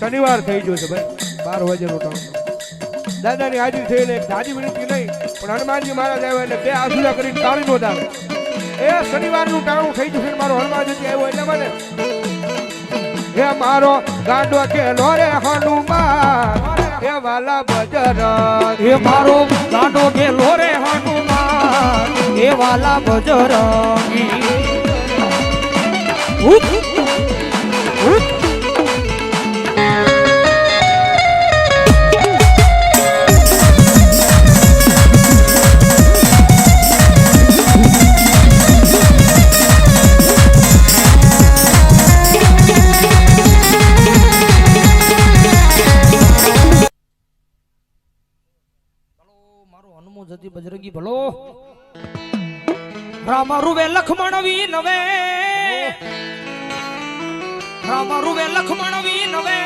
શનિવાર થઈ ગયો છે ભાઈ. બાર વાગ્યાનો ટાણું દાદાની હાજરી થઈ એટલે એક દાદી વિનંતી નહીં પણ હનુમાનજી મહારાજ આવ્યા એટલે બે આસુરા કરીને તાળી નો દાવે એ શનિવારનું ટાણું થઈ ગયું છે મારો હનુમાનજી આવ્યો એટલે મને. હે મારો ગાંડો કેલો રે હનુમાન એ વાલા બજરંગ. એ મારો ગાંડો ગેલો રે હનુમાન એ વાલા બજરંગી. હનુમાન જતી બજરંગી ભલો. રામ રૂવે લખમણ વી. નવે રામ રૂવે લખમણ વી. નવે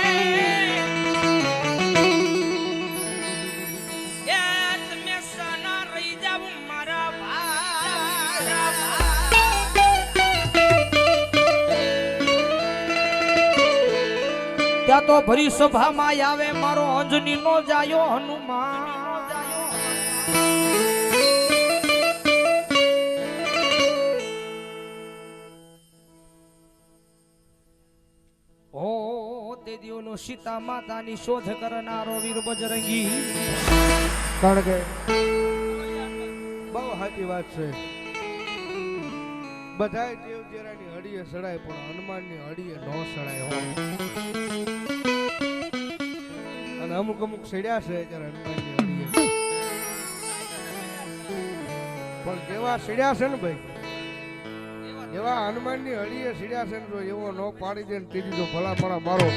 ત્યાં તો ભરી સભામાં આવે, મારો અંજની નો જાયો હનુમાન. તે દિવલો સીતા માતાની શોધ કરનારો વીર બજરંગી બહુ સાચી વાત છે. બધા દેવ જેરાની હડીએ સડાય, પણ હનુમાનની હડીએ ન સડાય અને અમુક અમુક સડ્યા છે ત્યારે હનુમાનની હડીએ પણ કેવા સડ્યા છે ને ભાઈ? એવા હનુમાનની હળીએ સીડ્યા છે જો એવો ન પાડી દે ને ત્રીજી જો ભલા મારો.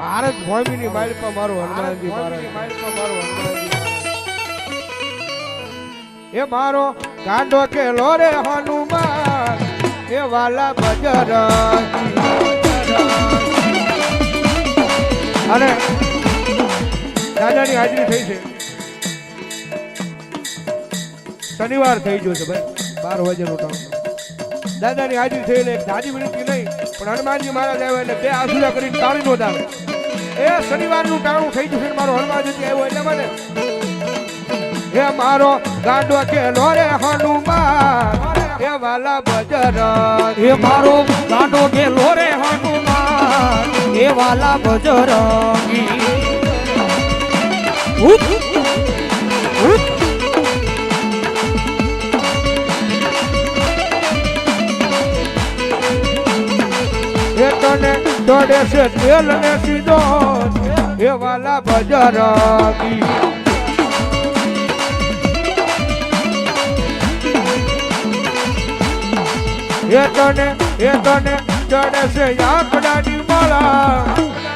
ભારત ભૂમિની માલિપા મારો હનુમાનજી મહારાજ. એ મારો ગાંડો કેલો રે હનુમાન એ વાલા બજર અને દાદાની હાજરી થઈ છે. શનિવાર થઈ ગયો છે ભાઈ બાર વાગ્યાનો ટાઈમ દાદાની હાજરી થઈ એટલે એક દાદી વિનંતી નહીં પણ હનુમાનજી મહારાજ આવ્યા એટલે બે આસુરા કરીને તાળી નો દાવે. એ શનિવારનું ટાણું થઈ ગયું મારો ને મારો હનુમાનજી આવ્યો એટલે મને એ મારો ગાંડો કેલો રે હનુમાન એ વાલા બજર એ મારો ગાંડો ગેલો રે હનુમાન એ વાલા બજર ઉપ, ઉપ. એ તને દોડે છે તેલ ને સીધો એ વાલા બજરાગી એ તને એ તને ચડે છે આંકડાની માળા.